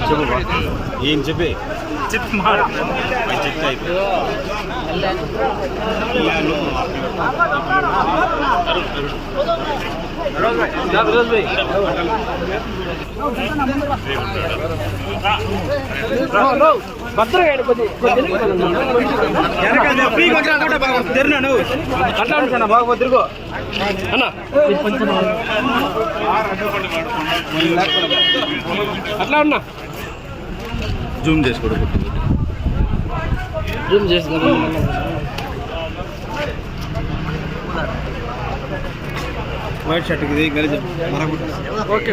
చెప్పు బా. ఏం చెప్పి చెప్పు మాట అది చెప్తే అయిపోయి అట్లా బాగా తిరుగు అన్న అట్లా ఉన్నా జూమ్ చేసుకోడు జూమ్ చేసుకో. ஒயிட் ஷர்ட்டுக்குது கலிஜம் மரம் ஓகே.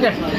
别说了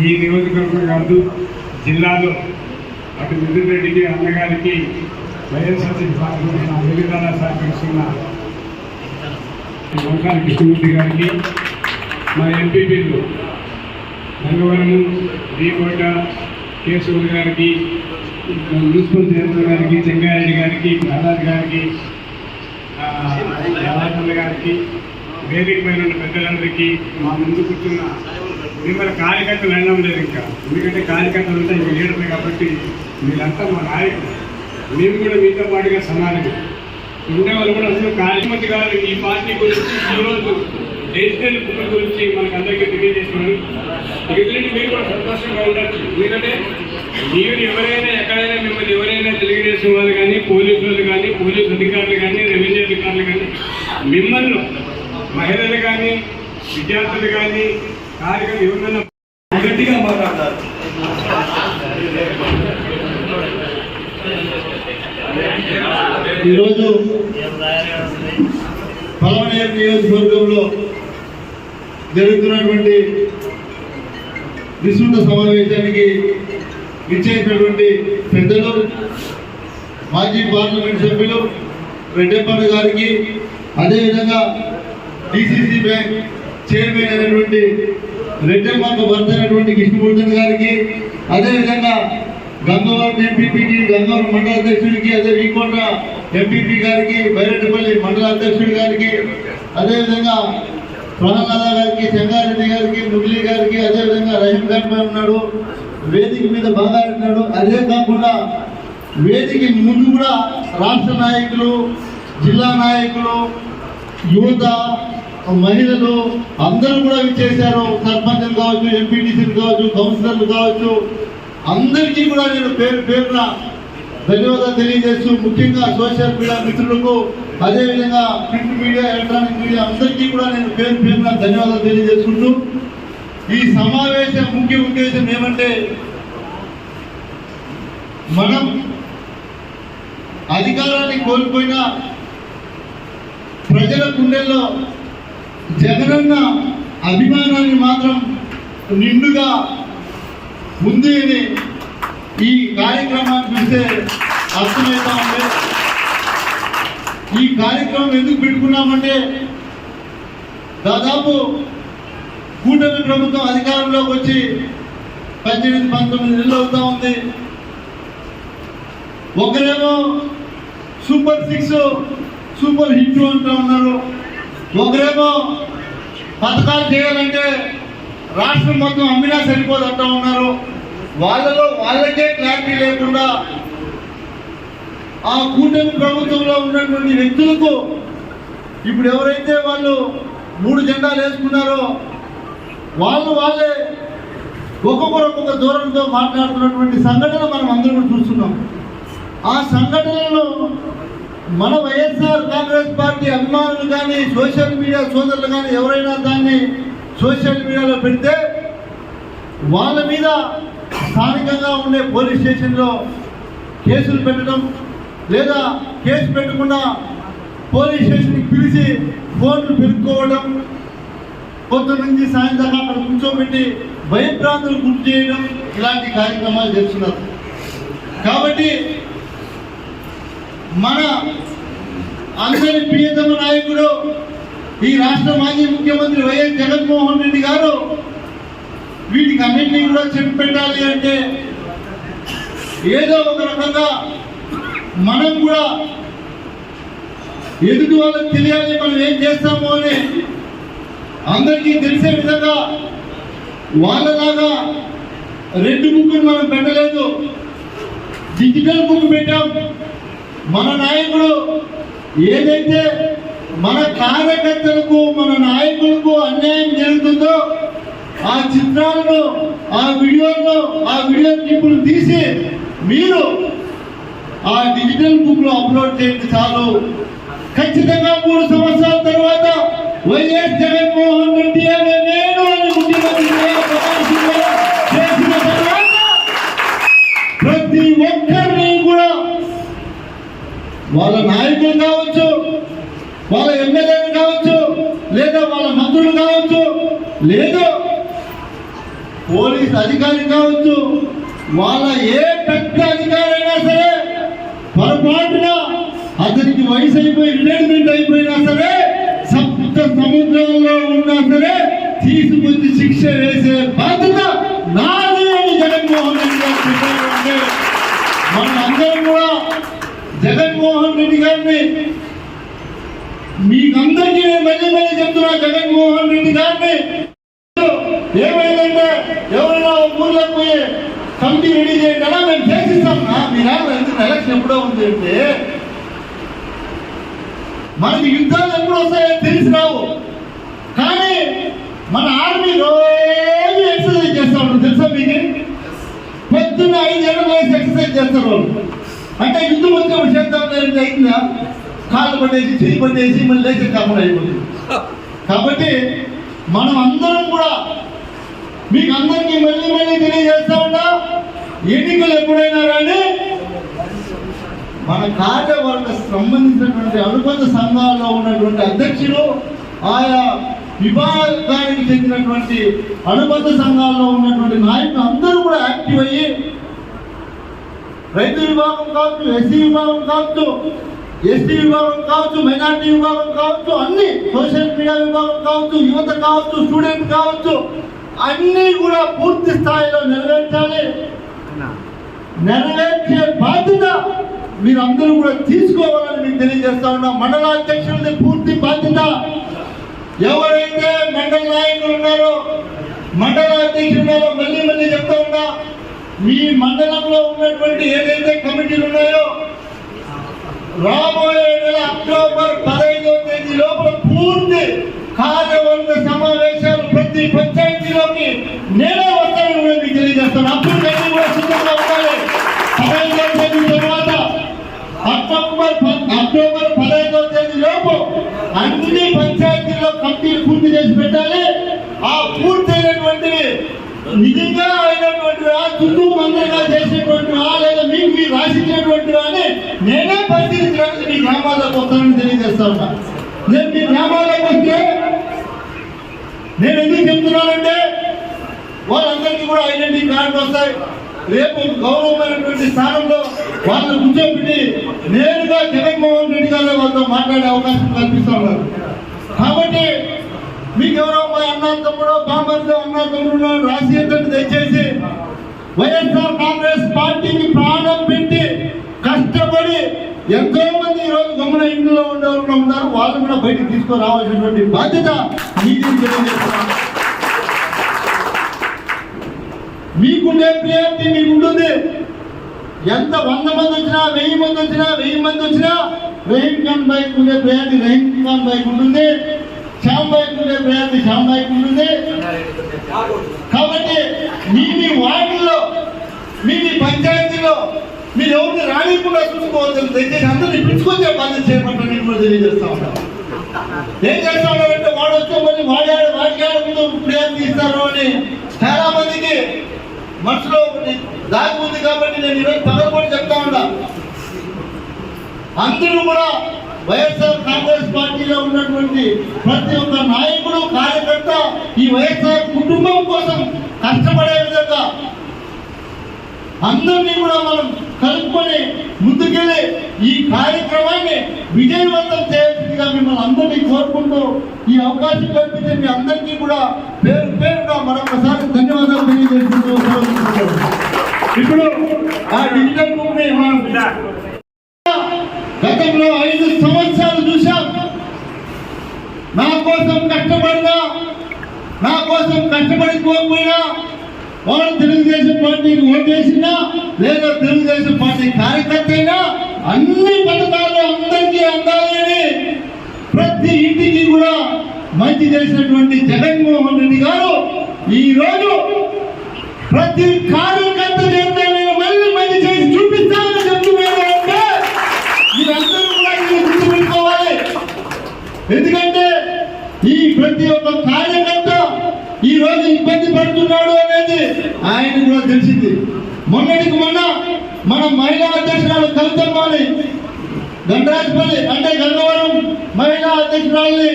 ఈ నియోజకవర్గం కాదు జిల్లాలో అటు మిథున్ రెడ్డికి అన్నగారికి వైఎస్ఆర్సీపీ పార్టీ అన్ని విధాలా సహకరిస్తున్న వంకాల కృష్ణమూర్తి గారికి మా ఎంపీపీలు రంగవరము దీకోట కేశవులు గారికి మున్సిపల్ చైర్మన్ గారికి చెంగారెడ్డి గారికి ప్రహ్లాద్ గారికి ఆ, గారికి వేదిక పైన ఉన్న పెద్దలందరికీ మా ముందు కూర్చున్న మిమ్మల్ని కార్యకర్తలు అనడం లేదు ఇంకా. ఎందుకంటే కార్యకర్తలు అంతా ఇంకా లీడర్లు కాబట్టి వీళ్ళంతా మా నాయకులు. మేము కూడా మీతో పాటుగా సమానమే. ఉండే వాళ్ళు కూడా అసలు కార్యమంత్రి గారు ఈ పార్టీ గురించి ఈరోజు డిజిటల్ బుక్ గురించి మనకు అందరికీ తెలియజేస్తున్నారు ఎందుకంటే మీరు కూడా సంతోషంగా ఉండొచ్చు. ఎందుకంటే మీరు ఎవరైనా ఎక్కడైనా మిమ్మల్ని ఎవరైనా తెలుగుదేశం వాళ్ళు కానీ పోలీసులు కానీ పోలీసు అధికారులు కానీ రెవెన్యూ అధికారులు కానీ మిమ్మల్ని మహిళలు కానీ విద్యార్థులు కానీ కార్యకర్తలు ఎవరైనా గట్టిగా మాట్లాడతారు. ఈరోజు పలమనేరు నియోజకవర్గంలో జరుగుతున్నటువంటి విస్తృత సమావేశానికి ఇచ్చేసినటువంటి పెద్దలు మాజీ పార్లమెంట్ సభ్యులు రెడ్డప్పన్న గారికి అదేవిధంగా డిసిసి బ్యాంక్ చైర్మన్ అయినటువంటి రెడ్డమ్మకు భర్త అయినటువంటి కృష్ణమూర్తి గారికి అదేవిధంగా గంగవరం ఎంపీపీకి గంగవరం మండల అధ్యక్షుడికి అదే వీకొండ ఎంపీపీ గారికి బైరెడ్డిపల్లి మండల అధ్యక్షుడి గారికి అదేవిధంగా ప్రహ్లాద గారికి చెంగారెడ్డి గారికి మురళి గారికి అదేవిధంగా రహీం గారిపై ఉన్నాడు వేదిక మీద బాగా ఉన్నాడు అదే కాకుండా వేదిక ముందు కూడా రాష్ట్ర నాయకులు జిల్లా నాయకులు యువత మహిళలు అందరూ కూడా విచ్చేశారు. సర్పంచులు కావచ్చు ఎంపీటీసీలు కావచ్చు కౌన్సిలర్లు కావచ్చు. అందరికీ కూడా నేను పేరు పేరున ధన్యవాదాలు తెలియజేస్తూ ముఖ్యంగా సోషల్ మీడియా మిత్రులకు అదేవిధంగా ప్రింట్ మీడియా ఎలక్ట్రానిక్ మీడియా అందరికీ కూడా నేను పేరు పేరున ధన్యవాదాలు తెలియజేసుకుంటూ ఈ సమావేశం ముఖ్య ఉద్దేశం ఏమంటే మనం అధికారాన్ని కోల్పోయిన ప్రజల గుండెల్లో జగనన్న అభిమానాన్ని మాత్రం నిండుగా ఉంది అని ఈ కార్యక్రమాన్ని చూస్తే అర్థమవుతా ఉంది. ఈ కార్యక్రమం ఎందుకు పెట్టుకున్నామంటే దాదాపు కూటమి ప్రభుత్వం అధికారంలోకి వచ్చి పద్దెనిమిది పంతొమ్మిది నెలలు అవుతా ఉంది. ఒకరేమో సూపర్ సిక్స్ సూపర్ హిట్ అంటూ ఉన్నారు. ఒకరేమో పథకాలు చేయాలంటే రాష్ట్రం మొత్తం అమ్మినా సరిపోదు అంటూ ఉన్నారు. వాళ్ళలో వాళ్ళకే క్లారిటీ లేకుండా ఆ కూటమి ప్రభుత్వంలో ఉన్నటువంటి వ్యక్తులకు ఇప్పుడు ఎవరైతే వాళ్ళు మూడు జెండాలు వేసుకున్నారో వాళ్ళు వాళ్ళే ఒక్కొక్కరు ఒక్కొక్క దూరంతో మాట్లాడుతున్నటువంటి సంఘటన మనం అందరం చూస్తున్నాం. ఆ సంఘటనలను మన వైఎస్ఆర్ కాంగ్రెస్ పార్టీ అభిమానులు కానీ సోషల్ మీడియా సోదరులు కానీ ఎవరైనా దాన్ని సోషల్ మీడియాలో పెడితే వాళ్ళ మీద స్థానికంగా ఉండే పోలీస్ స్టేషన్లో కేసులు పెట్టడం లేదా కేసు పెట్టకుండా పోలీస్ స్టేషన్కి పిలిచి ఫోన్లు పెరుక్కోవడం పొద్దు నుంచి సాయంత్రం అక్కడ కూర్చోబెట్టి భయభ్రాంతులు గుర్తు చేయడం ఇలాంటి కార్యక్రమాలు చేస్తున్నారు. కాబట్టి మన అందరి ప్రియతమ నాయకుడు ఈ రాష్ట్ర మాజీ ముఖ్యమంత్రి వైఎస్ జగన్మోహన్ రెడ్డి గారు వీటికి అన్నింటినీ కూడా చెప్పి పెట్టాలి అంటే ఏదో ఒక రకంగా మనం కూడా ఎదుటి వాళ్ళకి తెలియాలి మనం ఏం చేస్తాము అని అందరికీ తెలిసే విధంగా వాళ్ళలాగా రెండు బుక్కులు మనం పెట్టలేదు. డిజిటల్ బుక్ పెట్టాం. మన నాయకుడు ఏదైతే మన కార్యకర్తలకు మన నాయకులకు అన్యాయం జరుగుతుందో ఆ చిత్రాలను ఆ వీడియోలను ఆ వీడియో క్లిప్పులు తీసి మీరు ఆ డిజిటల్ బుక్లో అప్లోడ్ చేయండి చాలు. ఖచ్చితంగా మూడు సంవత్సరాల తర్వాత వైఎస్ జగన్మోహన్ రెడ్డి అనే నేను అని ముఖ్యమంత్రి చేసిన తర్వాత ప్రతి ఒక్కరిని వాళ్ళ నాయకులు కావచ్చు వాళ్ళ ఎమ్మెల్యేలు కావచ్చు లేదా వాళ్ళ మంత్రులు కావచ్చు లేదా పోలీస్ అధికారి కావచ్చు వాళ్ళ ఏ పెద్ద అధికారైనా సరే పొరపాటున అతనికి వయసు అయిపోయి రిటైర్మెంట్ అయిపోయినా సరే సప్త సముద్రంలో ఉన్నా సరే తీసుకొచ్చి శిక్ష వేసే బాధ్యత నాది అని జగన్మోహన్ రెడ్డి గారు మనందరం కూడా జగన్మోహన్ రెడ్డి గారిని. మీకందరికీ నేను మళ్ళీ మళ్ళీ చెప్తున్నా జగన్మోహన్ రెడ్డి గారిని. ఏమైందంటే ఎవరైనా ఒక ఊర్లో పోయి కమిటీ రెడీ చేయండి అలా మేము చేసిస్తాం. మీ నాన్న ఎందుకు ఎలక్షన్ ఎప్పుడో ఉంది అంటే మనకి యుద్ధాలు ఎప్పుడు వస్తాయో తెలిసి రావు. కానీ మన ఆర్మీ రోజు ఎక్సర్సైజ్ చేస్తా ఉంటారు తెలుసా మీకు? పొద్దున్న ఐదు గంటలు వేసి ఎక్సర్సైజ్ చేస్తారు వాళ్ళు. అంటే ఇందులో వచ్చినప్పుడు చేద్దాం లేదంటే కాళ్ళు పట్టేసి చేయి పట్టేసి మళ్ళీ లేచే కాకుండా అయిపోతుంది కాబట్టి మనం అందరం కూడా మీకు అందరికీ మళ్ళీ మళ్ళీ తెలియజేస్తా ఉన్నా ఎన్నికలు ఎప్పుడైనా కానీ మన కార్యవర్గ సంబంధించినటువంటి అనుబంధ సంఘాల్లో ఉన్నటువంటి అధ్యక్షులు ఆయా విభాగానికి చెందినటువంటి అనుబంధ సంఘాల్లో ఉన్నటువంటి నాయకులు అందరూ కూడా యాక్టివ్ అయ్యి రైతు విభాగం కావచ్చు ఎస్సీ విభాగం కావచ్చు ఎస్టీ విభాగం కావచ్చు మైనార్టీ విభాగం కావచ్చు అన్ని సోషల్ మీడియా విభాగం కావచ్చు యువత కావచ్చు స్టూడెంట్ కావచ్చు అన్ని కూడా పూర్తి స్థాయిలో నెరవేర్చాలి. నెరవేర్చే బాధ్యత మీరు అందరూ కూడా తీసుకోవాలని మీకు తెలియజేస్తా ఉన్నా. మండల అధ్యక్షులది పూర్తి బాధ్యత. ఎవరైతే మండల నాయకులు ఉన్నారో మండల అధ్యక్షులు ఉన్నారో మళ్ళీ మళ్ళీ చెప్తా ఉన్నా మీ మండలంలో ఉన్నటువంటి ఏదైతే కమిటీలు ఉన్నాయో రాబోయే నెల అక్టోబర్ పదహైదో తేదీ లోపల పూర్తి కార్యవర్గ సమావేశాలు ప్రతి పంచాయతీలోకి నేనే వస్తానని మీకు తెలియజేస్తాను. అప్పుడు నేను కూడా సిద్ధంగా ఉండాలి. పదహైదో తేదీ తర్వాత అక్టోబర్ అక్టోబర్ పదహైదో తేదీ లోపు అన్ని పంచాయతీల్లో కమిటీలు పూర్తి చేసి పెట్టాలి. ఆ పూర్తి నిజంగా ఆయన చుట్టూ మందంగా చేసినటువంటివా లేదా మీకు మీరు రాసించినటువంటివా అని నేనే పరిశీలించడానికి మీ గ్రామాలకు వస్తానని తెలియజేస్తా ఉన్నా. నేను మీ గ్రామాలకు వస్తే నేను ఎందుకు చెప్తున్నానంటే వాళ్ళందరికీ కూడా ఐడెంటిటీ కార్డు వస్తాయి. రేపు గౌరవమైనటువంటి స్థానంలో వాళ్ళు కూర్చోబెట్టి నేరుగా జగన్మోహన్ రెడ్డి గారు వాళ్ళతో మాట్లాడే అవకాశం కల్పిస్తా ఉన్నారు. కాబట్టి మీకు ఎవరో అన్నా తమ్ముడు బామర్తో అన్నా తమ్ముడు రాజశేఖర్ దయచేసి. వైఎస్ఆర్ కాంగ్రెస్ పార్టీకి ప్రాణం పెట్టి కష్టపడి ఎంతో మంది ఈరోజు రోజు గమన ఇంట్లో ఉండేవాళ్ళు ఉన్నారు. వాళ్ళు కూడా బయటికి తీసుకురావాల్సినటువంటి బాధ్యత మీకుండే ప్రియారిటీ మీకు ఉంటుంది ఎంత వంద మంది వచ్చినా వెయ్యి మంది వచ్చినా వెయ్యి మంది వచ్చినా రహీం ఖాన్ బైక్ ఉండే ప్రియారిటీ రహీం ఖాన్ బైక్ ఉంటుంది. శ్యామ్ బైక్ ఉండే ప్రయాణి శ్యామ్ బైక్ కాబట్టి మీ మీ వార్డుల్లో మీ మీ పంచాయతీలో మీరు ఎవరిని రానికుండా చూసుకోవాలి దయచేసి అందరినీ పిలుచుకొచ్చే బాధ్యత చేపట్టని కూడా తెలియజేస్తా ఉంటాం ఏం చేస్తా ఉన్నారంటే వాడు వస్తే మళ్ళీ వాడాడు వాడికాడు ముందు ప్రయాణం ఇస్తారు అని చాలా మందికి మనసులో దాగి ఉంది కాబట్టి నేను ఈరోజు పదకొండు చెప్తా ఉన్నా. అందరూ కూడా వైఎస్ఆర్ కాంగ్రెస్ పార్టీలో ఉన్నటువంటి ప్రతి ఒక్క నాయకుడు కార్యకర్త ఈ వైఎస్ఆర్ కుటుంబం కోసం కష్టపడే విధంగా అందరినీ కూడా మనం కలుపుకొని ముందుకెళ్ళి ఈ కార్యక్రమాన్ని విజయవంతం చేయాల్సిందిగా మిమ్మల్ని అందరినీ కోరుకుంటూ ఈ అవకాశం కల్పించే మీ అందరికీ కూడా పేరు పేరుగా మరొకసారి ధన్యవాదాలు తెలియజేసుకుంటూ ఇప్పుడు ఆ డిజిటల్ బుక్ మనం గతంలో ఐదు సంవత్సరాలు చూశాం. నా కోసం కష్టపడినా నా కోసం కష్టపడిపోకపోయినా వాళ్ళు తెలుగుదేశం పార్టీకి ఓటేసినా లేదా తెలుగుదేశం పార్టీ కార్యకర్త అయినా అన్ని పథకాలు అందరికీ అందాలని. ప్రతి ఇంటికి కూడా మంచి చేసినటువంటి జగన్మోహన్ రెడ్డి గారు ఈరోజు ప్రతి కార్యకర్త ఎందుకంటే ఈ ప్రతి ఒక్క కార్యకర్త ఈ రోజు ఇబ్బంది పడుతున్నాడు అనేది ఆయన కూడా తెలిసింది. మొన్నటికి మొన్న మన మహిళా అధ్యక్షురాలు కవితమ్మని గండరాజపల్లి అంటే గంగవరం మహిళా అధ్యక్షురాల్ని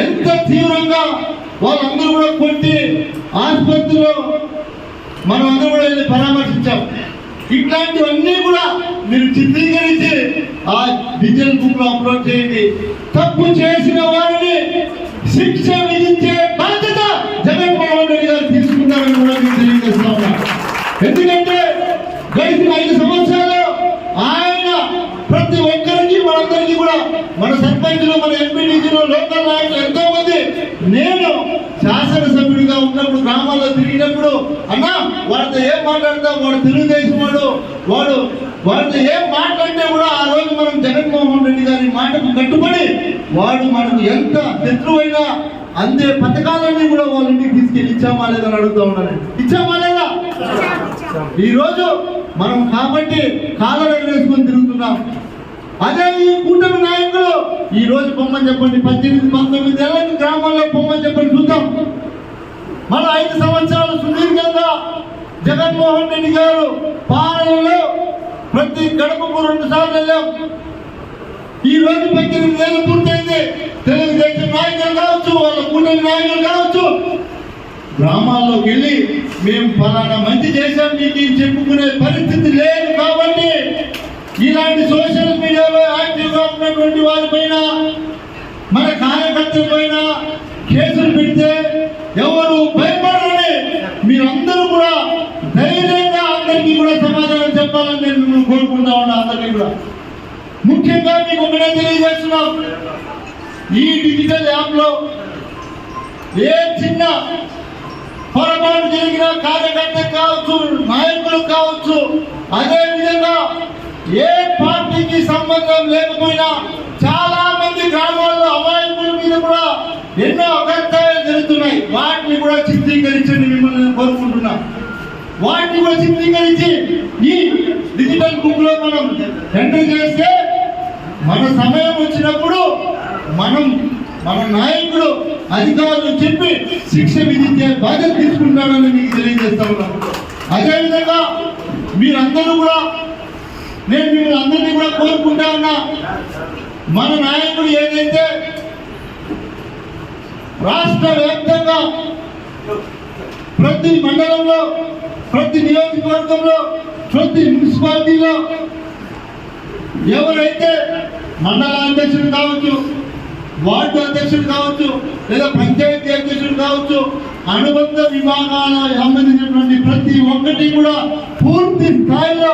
ఎంత తీవ్రంగా వాళ్ళందరూ కూడా కొట్టి ఆసుపత్రిలో మనం అందరూ కూడా వెళ్ళి పరామర్శించాం. ఇట్లాంటివన్నీ కూడా మీరు చిత్రీకరించి ఆ డిజిటల్ బుక్లో అప్లోడ్ చేయండి. తప్పు చేసిన వారిని శిక్ష విధించే బాధ్యత జగన్మోహన్ రెడ్డి గారు తీసుకున్నారని కూడా మీకు తెలియజేస్తా ఉన్నా. ఎందుకంటే గడిచిన ఐదు సంవత్సరాలు ఆయన ప్రతి ఒక్కరికి మనందరికీ కూడా మన సర్పంచ్లు మన ఎంపీడీసీలు లోకల్ నాయకులు ఎంతో మంది నేను ఉన్నప్పుడు గ్రామాల్లో తిరిగినప్పుడు అన్నా వాడితో ఏం మాట్లాడతాం వాడు తెలుగుదేశం వాడు. వాడు వాడితో ఏం మాట్లాడితే కూడా ఆ రోజు మనం జగన్మోహన్ రెడ్డి గారి మాటకు కట్టుబడి వాడు మనకు ఎంత శత్రువైనా అందే పథకాలన్నీ కూడా వాళ్ళ ఇంటికి తీసుకెళ్ళి ఇచ్చామా లేదని అడుగుతా ఉన్నాను ఇచ్చామా లేదా? ఈ రోజు మనం కాబట్టి కాళ్ళ వేసుకొని తిరుగుతున్నాం. అదే ఈ కూటమి నాయకులు ఈ రోజు పొమ్మని చెప్పండి పద్దెనిమిది పంతొమ్మిది ఏళ్ళకి గ్రామాల్లో పొమ్మని చెప్పండి చూద్దాం. మన ఐదు సంవత్సరాలు సుదీర్ఘంగా జగన్మోహన్ రెడ్డి గారు పాలనలో ప్రతి గడపకు రెండు సార్లు వెళ్ళాం. ఈ రోజు పద్దెనిమిది ఏళ్ళు పూర్తయింది. తెలుగుదేశం నాయకులు కావచ్చు వాళ్ళ కూటమి నాయకులు కావచ్చు గ్రామాల్లోకి వెళ్ళి మేము ఫలానా మంచి చేశాం మీకు చెప్పుకునే పరిస్థితి లేదు కాబట్టి ఇలాంటి సోషల్ మీడియాలో యాక్టివ్గా ఉన్నటువంటి వారిపైన మన కార్యకర్తల పైన కేసులు పెడితే ఎవరు భయపడాలి మీరందరూ కూడా ధైర్యంగా అందరికీ కూడా సమాధానం చెప్పాలని నేను మిమ్మల్ని కోరుకుంటా ఉన్నా అందరికీ కూడా. ముఖ్యంగా మీకు ఒకటే తెలియజేస్తున్నాం. ఈ డిజిటల్ యాప్లో ఏ చిన్న పొరపాటు జరిగిన కార్యకర్త కావచ్చు నాయకులు కావచ్చు అదే విధంగా ఏ పార్టీకి సంబంధం లేకపోయినా చాలా మంది గ్రామాల్లో అమాయకుల మీద కూడా ఎన్నో అగత్యాలు జరుగుతున్నాయి వాటిని కూడా చిత్రీకరించండి మిమ్మల్ని కోరుకుంటున్నా. వాటిని కూడా చిత్రీకరించి ఈ డిజిటల్ బుక్లో మనం ఎంటర్ చేస్తే మన సమయం వచ్చినప్పుడు మనం మన నాయకుడు అధికారులు చెప్పి శిక్ష విధించే బాధ్యత తీసుకుంటానని మీకు తెలియజేస్తా ఉన్నాను అదేవిధంగా మీరందరూ కూడా నేను మిమ్మల్ని అందరినీ కూడా కోరుకుంటా ఉన్నా. మన నాయకుడు ఏదైతే రాష్ట్ర వ్యాప్తంగా ప్రతి మండలంలో ప్రతి నియోజకవర్గంలో ప్రతి మున్సిపాలిటీలో ఎవరైతే మండల అధ్యక్షుడు కావచ్చు వార్డు అధ్యక్షుడు కావచ్చు లేదా పంచాయతీ అధ్యక్షుడు కావచ్చు అనుబంధ విభాగాలకు సంబంధించినటువంటి ప్రతి ఒక్కటి కూడా పూర్తి స్థాయిలో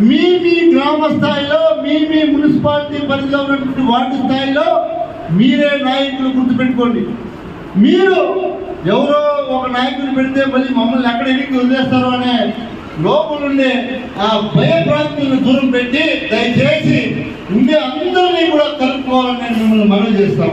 మీ మీ గ్రామ స్థాయిలో మీ మీ మున్సిపాలిటీ పరిధిలో ఉన్నటువంటి వార్డు స్థాయిలో మీరే నాయకులు గుర్తుపెట్టుకోండి. మీరు ఎవరో ఒక నాయకుడు పెడితే మళ్ళీ మమ్మల్ని ఎక్కడ ఎన్నిక వదిలేస్తారు అనే లోపలుండే ఆ భయభ్రాంతులను దూరం పెట్టి దయచేసి ఉండే అందరినీ కూడా కలుపుకోవాలని నేను మిమ్మల్ని మనవి చేస్తాం